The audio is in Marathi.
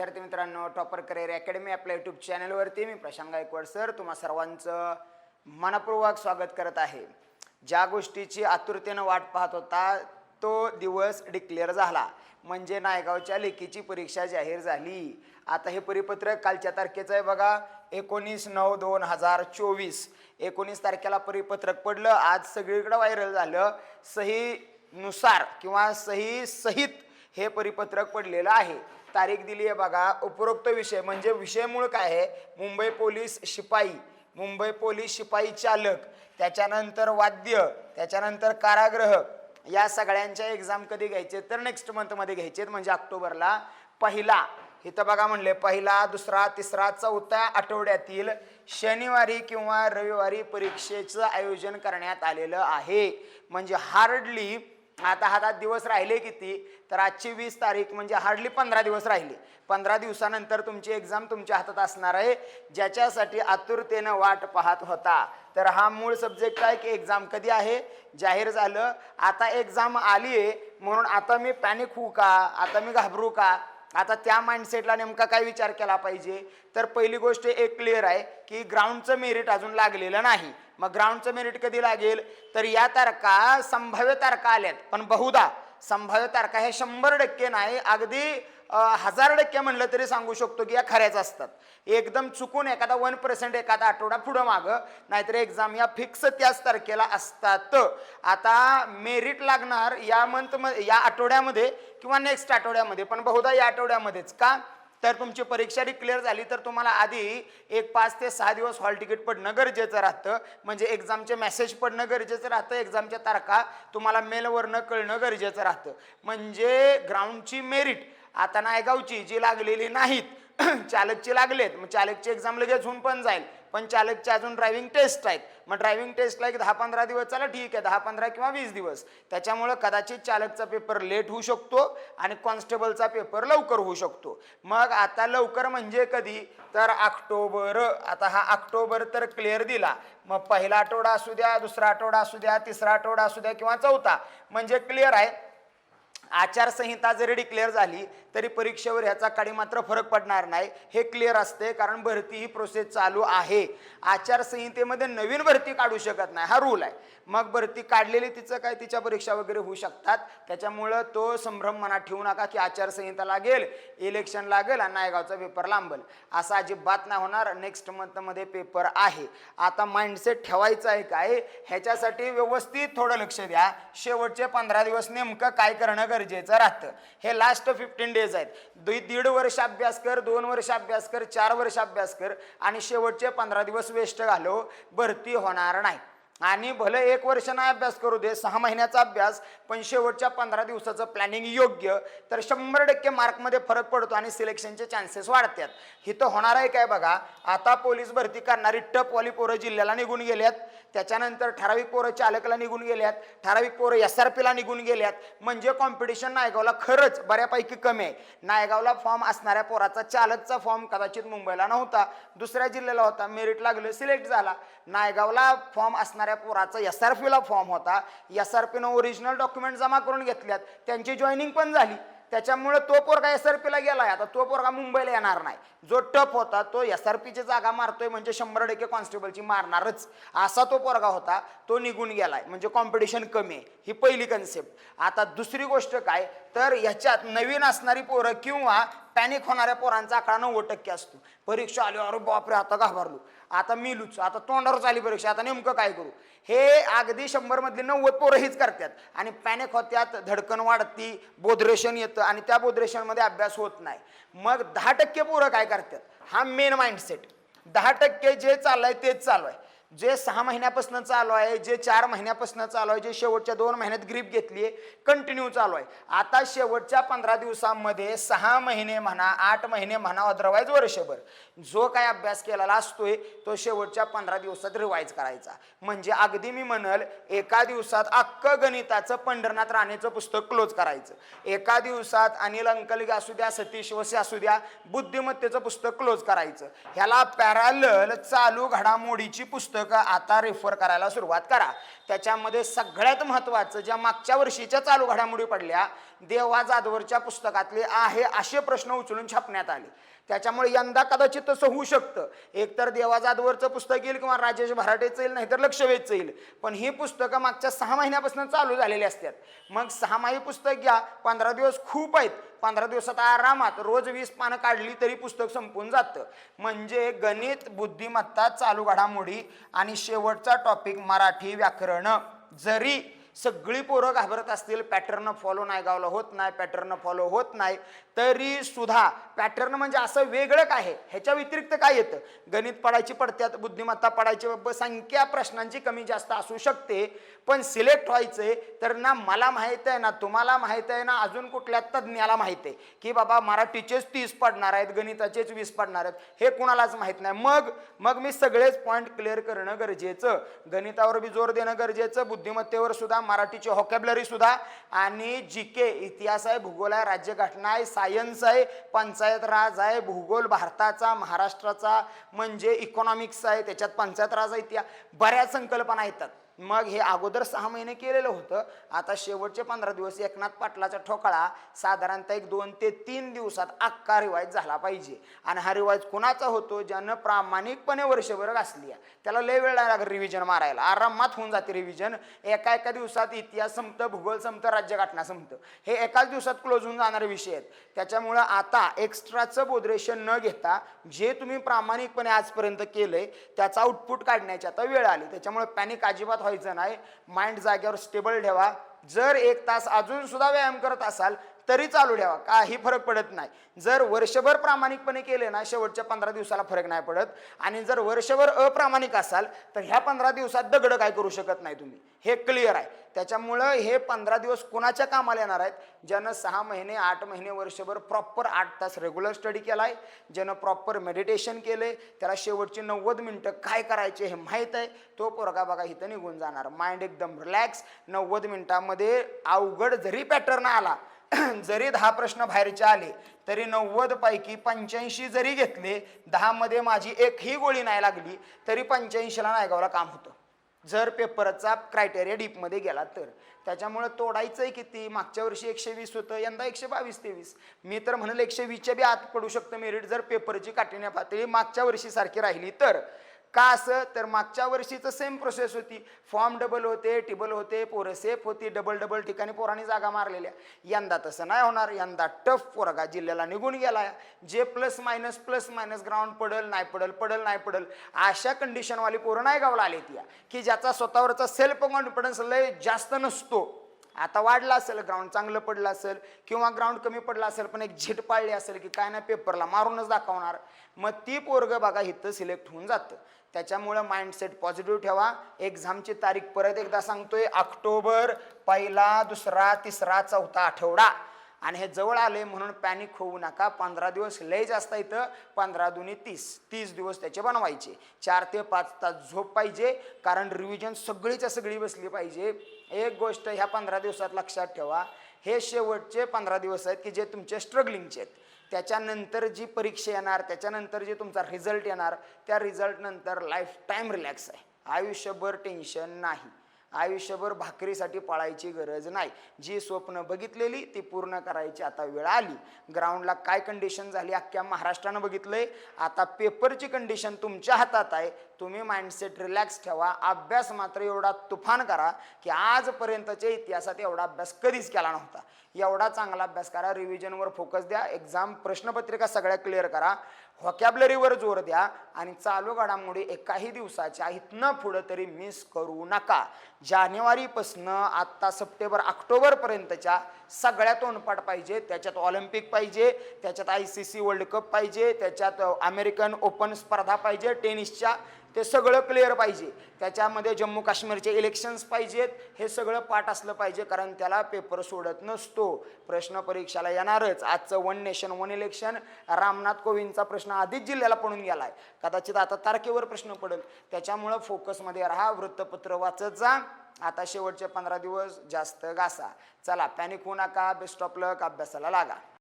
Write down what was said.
विद्यार्थी मित्रांनो टॉपर करिअर अकॅडमी आपल्या यूट्यूब चॅनलवरती मी प्रशांत गायकवाड सर तुम्हा सर्वांचं मनपूर्वक स्वागत करत आहे. ज्या गोष्टीची आतुरतेनं वाट पाहत होता तो दिवस डिक्लेअर झाला. म्हणजे नायगावच्या लेखीची परीक्षा जाहीर झाली. आता हे परिपत्रक कालच्या तारखेचं आहे बघा एकोणीस नऊ दोन हजार चोवीस. एकोणीस तारखेला परिपत्रक पडलं आज सगळीकडं व्हायरल झालं. सही नुसार किंवा सही सहित हे परिपत्रक पडलेलं आहे. तारीख दिली आहे बघा. उपरोक्त विषय म्हणजे विषय मूळ काय आहे? मुंबई पोलीस शिपाई. मुंबई पोलीस शिपाई चालक. त्याच्यानंतर वाद्य त्याच्यानंतर कारागृह. या सगळ्यांच्या एक्झाम कधी घ्यायचे तर नेक्स्ट मंथमध्ये घ्यायचे म्हणजे ऑक्टोबरला. पहिला इथं बघा म्हणले पहिला दुसरा तिसरा चौथ्या आठवड्यातील शनिवारी किंवा रविवारी परीक्षेचं आयोजन करण्यात आलेलं आहे. म्हणजे हार्डली आता हातात दिवस राहिले किती? तर आजची वीस तारीख म्हणजे हार्डली पंधरा दिवस राहिले. पंधरा दिवसानंतर तुमची एक्झाम तुमच्या हातात असणार आहे. ज्याच्यासाठी आतुरतेनं वाट पाहत होता. तर हा मूळ सब्जेक्ट आहे की एक्झाम कधी आहे? जाहीर झालं. आता एक्झाम आली आहे. म्हणून आता मी पॅनिक होऊ का? आता मी घाबरू का? आता त्या माइंडसेटला नेमका काय विचार केला पाहिजे? तर पहिली गोष्ट एक क्लिअर आहे की ग्राउंडचं मेरिट अजून लागलेलं नाही. मग ग्राउंडचं मेरिट कधी लागेल? तर या तारखा संभाव्य तारखा आल्यात. पण बहुधा संभाव्य तारखा हे शंभर टक्के नाही. अगदी हजार टक्के म्हणलं तरी सांगू शकतो की या खऱ्याच असतात. एकदम चुकून एखादा वन पर्सेंट एखादा आठवडा पुढं मागं नाहीतर एक्झाम या फिक्स त्याच तारखेला असतात. आता मेरिट लागणार या मंथ या आठवड्यामध्ये किंवा नेक्स्ट आठवड्यामध्ये पण बहुधा या आठवड्यामध्येच का? तर तुमची परीक्षा डिक्लेअर झाली तर तुम्हाला आधी एक पाच ते सहा दिवस हॉल तिकीट पडणं गरजेचं राहतं. म्हणजे एक्झामचे मेसेज पडणं गरजेचं राहतं एक्झामच्या तारखा तुम्हाला मेलवरनं कळणं गरजेचं राहतं. म्हणजे ग्राउंडची मेरिट आता नायगावची जी लागलेली नाहीत चालकची लागलेत मग चालकची एक्झाम लगेच होऊन पण जाईल. पण चालकची अजून ड्रायव्हिंग टेस्ट आहेत. मग ड्रायव्हिंग टेस्टला एक दहा पंधरा दिवस चला ठीक आहे दहा पंधरा किंवा वीस दिवस. त्याच्यामुळं कदाचित चालकचा पेपर लेट होऊ शकतो आणि कॉन्स्टेबलचा पेपर लवकर होऊ शकतो. मग आता लवकर म्हणजे कधी? तर ऑक्टोबर. आता हा ऑक्टोबर तर क्लिअर दिला. मग पहिला आठवडा असू द्या दुसरा आठवडा असू द्या तिसरा आठवडा असू द्या किंवा चौथा. म्हणजे क्लिअर आहे. आचारसंहिता जरी डिक्लेअर झाली तरी परीक्षेवर ह्याचा काही मात्र फरक पडणार नाही. हे क्लिअर असते कारण भरती ही प्रोसेस चालू आहे. आचारसंहितेमध्ये नवीन भरती काढू शकत नाही. हा रूल आहे. मग भरती काढलेली तिचं काय? तिच्या परीक्षा वगैरे होऊ शकतात. त्याच्यामुळं तो संभ्रम मनात ठेवू नका की आचारसंहिता लागेल इलेक्शन लागेल आणि नायगावचा पेपर लांबल. असं अजिबात नाही होणार. नेक्स्ट मंथमध्ये पेपर आहे. आता माइंडसेट ठेवायचं आहे काय? ह्याच्यासाठी व्यवस्थित थोडं लक्ष द्या. शेवटचे पंधरा दिवस नेमकं काय करणं गरजेचं राहतं. हे लास्ट फिफ्टीन डेज आहेत. दि- दीड वर्ष अभ्यास कर दोन वर्ष अभ्यास कर चार वर्ष अभ्यास कर आणि शेवटचे पंधरा दिवस वेस्ट घालो भरती होणार नाही. आणि भले एक वर्ष नाही अभ्यास करू दे सहा महिन्याचा अभ्यास पण शेवटच्या पंधरा दिवसाचं प्लॅनिंग योग्य तर शंभर टक्के मार्कमध्ये फरक पडतो आणि सिलेक्शनचे चान्सेस वाढतात. इथं होणार आहे काय बघा आता पोलीस भरती करणारी टपवाली पोरं जिल्ह्याला निघून गेल्यात त्याच्यानंतर ठराविक पोरं चालकला निघून गेल्यात ठराविक पोरं एस आर पीला निघून गेल्यात म्हणजे कॉम्पिटिशन नायगावला खरंच बऱ्यापैकी कमी आहे. नायगावला फॉर्म असणाऱ्या पोराचा चालकचा फॉर्म कदाचित मुंबईला नव्हता दुसऱ्या जिल्ह्याला होता मेरिट लागलं सिलेक्ट झाला. नायगावला फॉर्म असणाऱ्या पोराचा एस आर पीला फॉर्म होता. एस आर पीनं ओरिजिनल डॉक्युमेंट जमा करून घेतल्यात. त्यांची जॉईनिंग पण झाली. त्याच्यामुळे तो पोरगा एस आर पीला गेलाय. आता तो पोरगा मुंबईला येणार नाही. जो टप होता तो एस आर पीची जागा मारतोय म्हणजे शंभर टक्के कॉन्स्टेबलची मारणारच. असा तो पोरगा होता. तो निघून गेलाय. म्हणजे कॉम्पिटिशन कमी आहे. ही पहिली कन्सेप्ट आता दुसरी गोष्ट काय? तर ह्याच्यात नवीन असणारी पोरं किंवा पॅनिक होणाऱ्या पोरांचा आकडा नव्वद टक्के असतो. परीक्षा आली अरे बापरे आता घाबरलो. आता मिलूच आता तोंडावरच आली परीक्षा आता नेमकं काय करू? हे अगदी शंभरमधली नव्वद पोरं हीच करतात. आणि पॅनिक होत्यात धडकन वाढती बोधरेशन येतं आणि त्या बोधरेशनमध्ये अभ्यास होत नाही. मग दहा टक्के पोरं काय करतात? हा मेन माइंडसेट दहा टक्के जे चाललंय तेच चालू आहे. जे सहा महिन्यापासून चालू आहे जे चार महिन्यापासून चालू आहे जे शेवटच्या दोन महिन्यात ग्रीप घेतली आहे कंटिन्यू चालू आहे. आता शेवटच्या पंधरा दिवसांमध्ये सहा महिने म्हणा आठ महिने म्हणा अदरवाईज वर्षभर जो काय अभ्यास केलेला असतोय तो शेवटच्या पंधरा दिवसात रिवाईज करायचा. म्हणजे अगदी मी म्हणल एका दिवसात अख्खं गणिताचं पंढरनाथ राणेचं पुस्तक क्लोज करायचं. एका दिवसात अनिल अंकलगी असू द्या सतीश वसे असू द्या बुद्धिमत्तेचं पुस्तक क्लोज करायचं. ह्याला पॅरालल चालू घडामोडीची पुस्तक पुस्तकं आता रेफर करायला सुरुवात करा. त्याच्यामध्ये सगळ्यात महत्त्वाचं ज्या मागच्या वर्षीच्या चालू घडामोडी पडल्या देवा जाधवरच्या पुस्तकातले आहे असे प्रश्न उचलून छापण्यात आले. त्याच्यामुळे यंदा कदाचित तसं होऊ शकतं. एकतर देवा जाधवरचं पुस्तक येईल किंवा राजेश भराटेचं येईल नाहीतर लक्षवेधचं येईल. पण ही पुस्तकं मागच्या सहा महिन्यापासून चालू झालेली असतात. मग सहामाही पुस्तक घ्या पंधरा दिवस खूप आहेत. पंधरा दिवसात आरामात रोज वीस पानं काढली तरी पुस्तक संपून जातं. म्हणजे गणित बुद्धिमत्ता चालू घडामोडी आणि शेवटचा टॉपिक मराठी व्याकरण. जरी सगळी पोरं घाबरत असतील पॅटर्न फॉलो नाही गावला होत नाही पॅटर्न फॉलो होत नाही तरी सुद्धा पॅटर्न म्हणजे असं वेगळं काय आहे? ह्याच्या व्यतिरिक्त काय येतं? गणित पडायची पडत्यात बुद्धिमत्ता पडायची संख्या प्रश्नांची कमी जास्त असू शकते पण सिलेक्ट व्हायचंय तर ना मला माहीत आहे ना तुम्हाला माहीत आहे ना अजून कुठल्या तज्ज्ञाला माहीत आहे की बाबा मराठीचेच तीस पडणार आहेत गणिताचेच वीस पडणार आहेत हे कुणालाच माहीत नाही. मग मग मी सगळेच पॉईंट क्लिअर करणं गरजेचं. गणितावर बी जोर देणं गरजेचं बुद्धिमत्तेवर सुद्धा मराठीची हॉकॅबलरी सुद्धा. आणि जी के इतिहास आहे भूगोल आहे राज्यघटना आहे सायन्स आहे पंचायत राज आहे भूगोल भारताचा महाराष्ट्राचा म्हणजे इकॉनॉमिक्स आहे त्याच्यात पंचायत राज आहे त्या बऱ्याच संकल्पना येतात. मग हे अगोदर सहा महिने केलेलं होतं. आता शेवटचे पंधरा दिवस एकनाथ पाटलाचा ठोकळा साधारणतः एक दोन ते तीन दिवसात अख्खा रिवाज झाला पाहिजे. आणि हा रिवाज कुणाचा होतो? ज्यानं प्रामाणिकपणे वर्षभर घासली आहे. त्याला लय वेळ लागेल रिव्हिजन मारायला. आरामात होऊन जाते रिव्हिजन एका एका दिवसात इतिहास संपतं भूगोल संपतं राज्यघटना संपतं. हे एकाच दिवसात क्लोज होऊन जाणारे विषय आहेत. त्याच्यामुळं आता एक्स्ट्राचं बोधरेशन न घेता जे तुम्ही प्रामाणिकपणे आजपर्यंत केलंय त्याचा आउटपुट काढण्याची आता वेळ आली. त्याच्यामुळे पॅनिक अजिबात व्हायचं नाही. माइंड जाग्यावर स्टेबल ठेवा. जर एक तास अजून सुद्धा व्यायाम करत असाल तरी चालू ठेवा काही फरक पडत नाही. जर वर्षभर प्रामाणिकपणे केले ना शेवटच्या पंधरा दिवसाला फरक नाही पडत. आणि जर वर्षभर अप्रामाणिक असाल तर ह्या पंधरा दिवसात दगड काय करू शकत नाही तुम्ही. हे क्लिअर आहे. त्याच्यामुळं हे पंधरा दिवस कोणाच्या कामाला येणार आहेत? ज्यानं सहा महिने आठ महिने वर्षभर प्रॉपर आठ तास रेग्युलर स्टडी केला आहे ज्यानं प्रॉपर मेडिटेशन केले त्याला शेवटची नव्वद मिनटं काय करायचे हे माहीत आहे. तो पोरगा बघा इथं निघून जाणार. माइंड एकदम रिलॅक्स नव्वद मिनटामध्ये अवघड जरी पॅटर्न आला जरी दहा प्रश्न बाहेरचे आले तरी नव्वद पैकी पंच्याऐंशी जरी घेतले दहामध्ये माझी एकही गोळी नाही लागली तरी पंच्याऐंशीला नायगावला काम होतं. जर पेपरचा क्रायटेरिया डीपमध्ये गेला तर. त्याच्यामुळे तोडायचंय किती? मागच्या वर्षी एकशे वीस होतं यंदा एकशे बावीस तेवीस. मी तर म्हणेल एकशे वीसच्या बी आत पडू शकतं मेरिट जर पेपरची काठिण्य पातळी मागच्या वर्षीसारखी राहिली तर. का असं? तर मागच्या वर्षीचं सेम प्रोसेस होती. फॉर्म डबल होते टिबल होते पोरं सेफ होती डबल डबल ठिकाणी पोरांनी जागा मारलेल्या. यंदा तसं नाही होणार. यंदा टफ पोरगा जिल्ह्याला निघून गेला जे plus minus plus minus ground पडल नाही पडल पडल नाही पडल अशा कंडिशनवाली पोरं नाही गावला आले ती की ज्याचा स्वतःवरचा सेल्फ कॉन्फिडन्स लय जास्त नसतो. आता वाढला असेल ग्राउंड चांगलं पडलं असेल किंवा ग्राउंड कमी पडलं असेल पण एक झिट पाळली असेल की काय नाही पेपरला मारूनच दाखवणार. मग ती पोरग बघा इथं सिलेक्ट होऊन जातं. त्याच्यामुळं माइंडसेट पॉझिटिव्ह ठेवा. एक्झामची तारीख परत एकदा सांगतोय ऑक्टोबर पहिला दुसरा तिसरा चौथा आठवडा. आणि हे जवळ आले म्हणून पॅनिक होऊ नका. पंधरा दिवस लय जास्त इथं पंधरा दुनी तीस. तीस दिवस त्याचे बनवायचे. चार ते पाच तास झोप पाहिजे कारण रिव्हिजन सगळीच्या सगळी बसली पाहिजे. एक गोष्ट ह्या पंधरा दिवसात लक्षात ठेवा. हे शेवटचे पंधरा दिवस आहेत की जे तुमचे स्ट्रगलिंगचे आहेत. त्याच्यानंतर जी परीक्षा येणार त्याच्यानंतर जे तुमचा रिझल्ट येणार त्या रिझल्टनंतर लाईफ टाईम रिलॅक्स आहे. आयुष्यभर टेन्शन नाही. आयुष्यभर भाकरीसाठी पळायची गरज नाही. जी स्वप्न बघितलेली ती पूर्ण करायची आता वेळ आली. ग्राउंडला काय कंडिशन झाली अख्ख्या महाराष्ट्रानं बघितलंय. आता पेपरची कंडिशन तुमच्या हातात आहे. तुम्ही माइंडसेट रिलॅक्स ठेवा. अभ्यास मात्र एवढा तुफान करा की आजपर्यंतच्या इतिहासात एवढा अभ्यास कधीच केला नव्हता. एवढा चांगला अभ्यास करा. रिव्हिजनवर फोकस द्या. एक्झाम प्रश्नपत्रिका सगळ्या क्लिअर करा. व्हॉकॅबलरीवर जोर द्या आणि चालू घडामोडी एकाही दिवसाच्या इथनं पुढं तरी मिस करू नका. जानेवारीपासनं आत्ता सप्टेंबर ऑक्टोबरपर्यंतच्या सगळ्या तोंडपाठ पाहिजे. त्याच्यात ऑलिम्पिक पाहिजे त्याच्यात I C C World Cup पाहिजे त्याच्यात अमेरिकन ओपन स्पर्धा पाहिजे टेनिसच्या ते सगळं क्लिअर पाहिजे. त्याच्यामध्ये जम्मू काश्मीरचे इलेक्शन्स पाहिजेत हे सगळं पाठ असलं पाहिजे कारण त्याला पेपर सोडत नसतो. प्रश्न परीक्षाला येणारच. आजचं one nation one election Ramnath कोविंदचा प्रश्न आधीच जिल्ह्याला पडून गेला आहे कदाचित आता तारखेवर प्रश्न पडेल. त्याच्यामुळं फोकसमध्ये राहा वृत्तपत्र वाचत जा. आता शेवटचे पंधरा दिवस जास्त घासा. चला पॅनिक होऊ नका. बेस्ट ऑफ लक अभ्यासाला लागा.